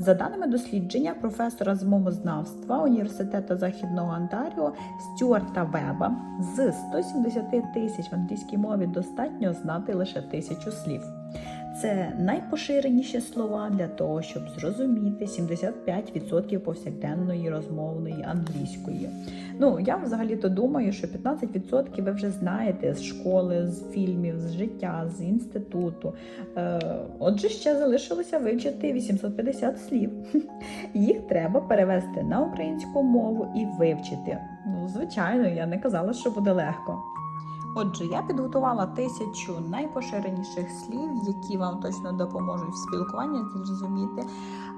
За даними дослідження професора з мовознавства університету Західного Онтаріо Стюарта Веба, з 170 тисяч в англійській мові достатньо знати лише тисячу слів. Це найпоширеніші слова для того, щоб зрозуміти 75% повсякденної розмовної англійської. Ну, я взагалі-то думаю, що 15% ви вже знаєте з школи, з фільмів, з життя, з інституту. Е, Отже, ще залишилося вивчити 850 слів. Їх треба перевести на українську мову і вивчити. Ну, звичайно, я не казала, що буде легко. Отже, я підготувала тисячу найпоширеніших слів, які вам точно допоможуть в спілкуванні зрозуміти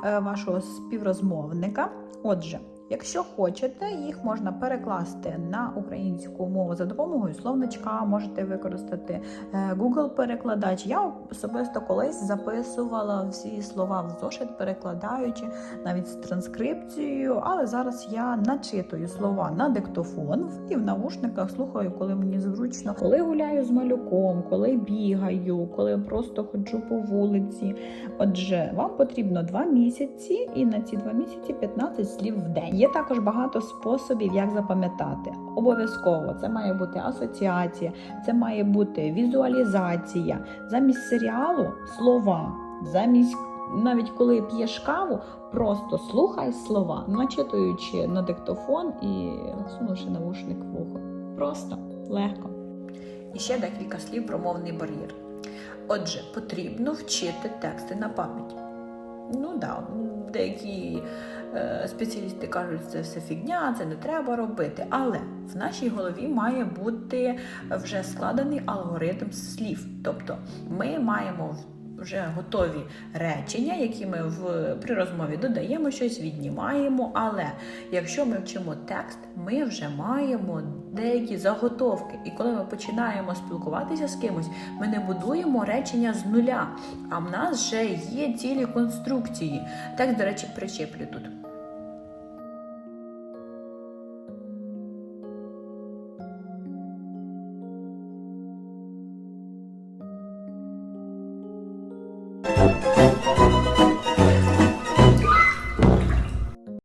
е, вашого співрозмовника. Отже, якщо хочете, їх можна перекласти на українську мову за допомогою словничка, можете використати е, Google-перекладач. Я особисто колись записувала всі слова в зошит, перекладаючи навіть з транскрипцією, але зараз я начитую слова на диктофон і в навушниках слухаю, коли мені зручно, коли гуляю з малюком, коли бігаю, коли просто ходжу по вулиці. Отже, вам потрібно 2 місяці, і на ці 2 місяці 15 слів в день. Є також багато способів, як запам'ятати. Обов'язково це має бути асоціація, це має бути візуалізація. Замість серіалу слова, замість навіть коли п'єш каву, просто слухай слова, начитуючи на диктофон і сунувши навушник в. Просто легко. І ще декілька слів про мовний бар'єр. Отже, потрібно вчити тексти на пам'ять. Ну да, деякі е, спеціалісти кажуть, це все фігня, це не треба робити. Але в нашій голові має бути вже складений алгоритм слів. Тобто ми маємо вже готові речення, які ми в при розмові додаємо щось, віднімаємо. Але якщо ми вчимо текст, ми вже маємо деякі заготовки. І коли ми починаємо спілкуватися з кимось, ми не будуємо речення з нуля. А в нас вже є цілі конструкції. Текст, до речі, причеплю тут.